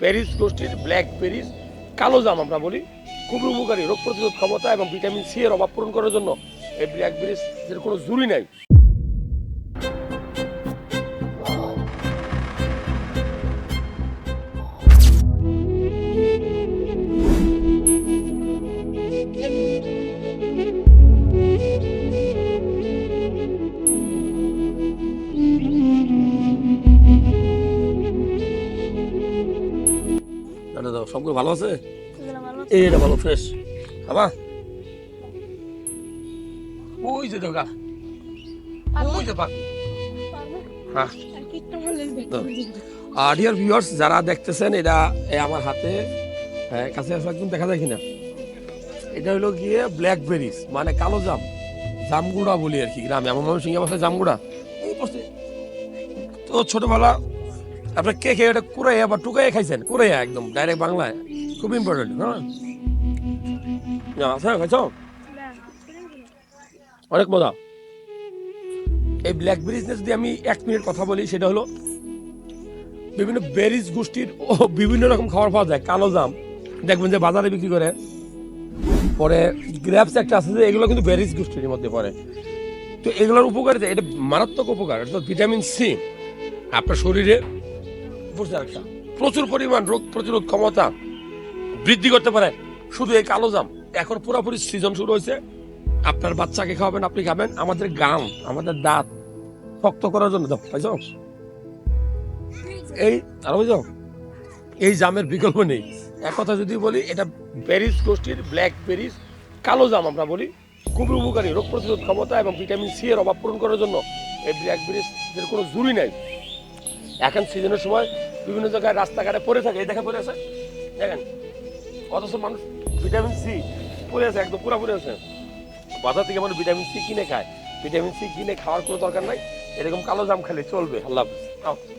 Paris গোষ্ঠীর black Paris কালো জাম আমরা বলি খুবই উপকারী রোগ প্রতিরোধ ক্ষমতা এবং ভিটামিন সি এর অভাব পূরণ করার জন্য এই ব্ল্যাক প্যারিস এর কোনো জুরি নাই। দাদা দাদা সবগুলো ভালো আছে? এই এটা ভালো ফ্রেশ। বাবা ওই যে দেখা ওই যে পারবে? হ্যাঁ আর। ডিয়ার ভিউয়ার্স যারা দেখতেছেন এটা আমার হাতে কাছে আসলে একদম দেখা যায় কিনা? এটা হলো গিয়ে ব্ল্যাকবেরিজ মানে কালো জাম। জামগুড়া বলি আর কি গ্রামে। আমার মানুষ সিঙ্গা ভাষায় জামগুড়া। এই। তো ছোটবেলা আপনার কে খেয়ে এটা কুড়াইয়া বা টুকাইয়া খাইছেন? কুড়াইয়া একদম, ডাইরেক্ট বাংলায়। খুব ইম্পর্টেন্ট হ্যাঁ? আছে খাইছো? অনেক মজা। এই ব্ল্যাকবেরিজ নিয়ে যদি আমি এক মিনিট কথা বলি, সেটা হলো, বিভিন্ন বেরিজ গোষ্ঠীর ও বিভিন্ন রকম খাবার পাওয়া যায়, কালো জাম। দেখবেন যে বাজারে বিক্রি করে। পরে গ্র্যাপস একটা আছে যে, এগুলো কিন্তু বেরিজ গোষ্ঠীর মধ্যে পড়ে। তো এগুলোর উপকারিতা, এটা মারাত্মক উপকার, এটা ভিটামিন সি আপনার শরীরে প্রচুর পরিমাণ রোগ প্রতিরোধ ক্ষমতা বৃদ্ধি করতে পারে। শুধু এই কালো জাম। এখন পুরোপুরি সিজন শুরু হয়েছে। আপনার বাচ্চাকে খাওয়াবেন, আপনি খাবেন। আমাদের গাম, আমাদের দাঁত শক্ত করার জন্য এই এই জামের বিকল্প নেই। এক কথা যদি বলি, এটা বেরিস গোষ্ঠীর ব্ল্যাক বেরিস কালো জাম আমরা বলি। খুবই উপকারী রোগ প্রতিরোধ ক্ষমতা এবং ভিটামিন সি এর অভাব পূরণ করার জন্য এই ব্ল্যাক এর কোনো জুড়ি নাই। এখন সিজনের সময় বিভিন্ন জায়গায় রাস্তাঘাটে পড়ে থাকে এই দেখে পড়ে আছে? দেখেন অথচ মানুষ ভিটামিন সি পড়ে আছে একদম পুরা পড়ে আছে। বাজার থেকে মানুষ ভিটামিন সি কিনে খায়। ভিটামিন সি কিনে খাওয়ার কোনো দরকার নাই এরকম কালো জাম খেলে চলবে। আল্লাহ হাফেজ।